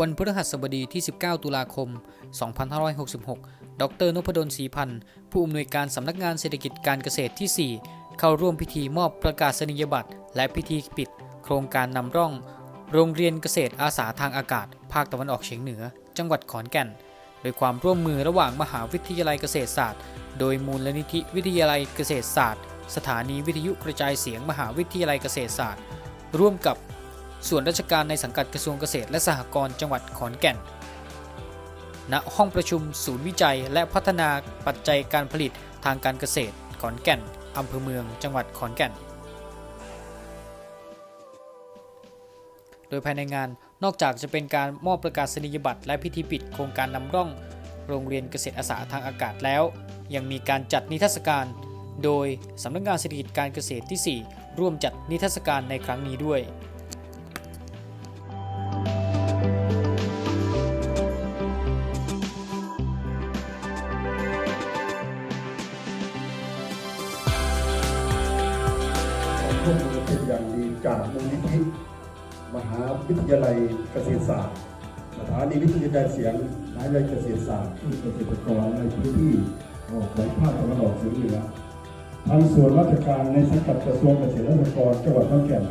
วันพฤหัสบดีที่ 19 ตุลาคม 2566 ดรนพดลศรีพันธ์ ผู้อำนวยการสำนักงานเศรษฐกิจการเกษตรที่ 4 เข้าร่วมพิธีมอบประกาศนียบัตร และพิธีปิด โครงการนำร่อง โรงเรียนเกษตรอาสาทางอากาศ ภาคตะวันออกเฉียงเหนือ จังหวัดขอนแก่น โดยความร่วมมือระหว่างมหาวิทยาลัยเกษตรศาสตร์ โดยมูลนิธิวิทยาลัยเกษตรศาสตร์ สถานีวิทยุกระจายเสียงมหาวิทยาลัยเกษตรศาสตร์ ร่วมกับ ส่วนราชการในสังกัดกระทรวงเกษตรและสหกรณ์จังหวัดขอนแก่น ณ ห้องประชุมศูนย์วิจัยและพัฒนาปัจจัยการผลิตทางการเกษตร ขอนแก่น อำเภอเมือง จังหวัดขอนแก่น โดยภายในงานนอกจากจะเป็นการมอบประกาศนียบัตรและพิธีปิดโครงการนำร่อง โรงเรียนเกษตรอาสาทางอากาศแล้ว ยังมีการจัดนิทรรศการ โดยสำนักงานเศรษฐกิจการเกษตรที่ 4 ร่วมจัดนิทรรศการในครั้งนี้ด้วย ร่วมมือเป็นอย่างดีจากมูลนิธิมหาวิทยาลัยเกษตรศาสตร์สถานีวิทยุกระจายเสียงมหาวิทยาลัยเกษตรศาสตร์ที่เกษตรกรในพื้นที่ออกของภาคตะวันออกเฉียงเหนือทางส่วนราชการในสังกัดกระทรวงเกษตรและสหกรณ์จังหวัดขอนแก่น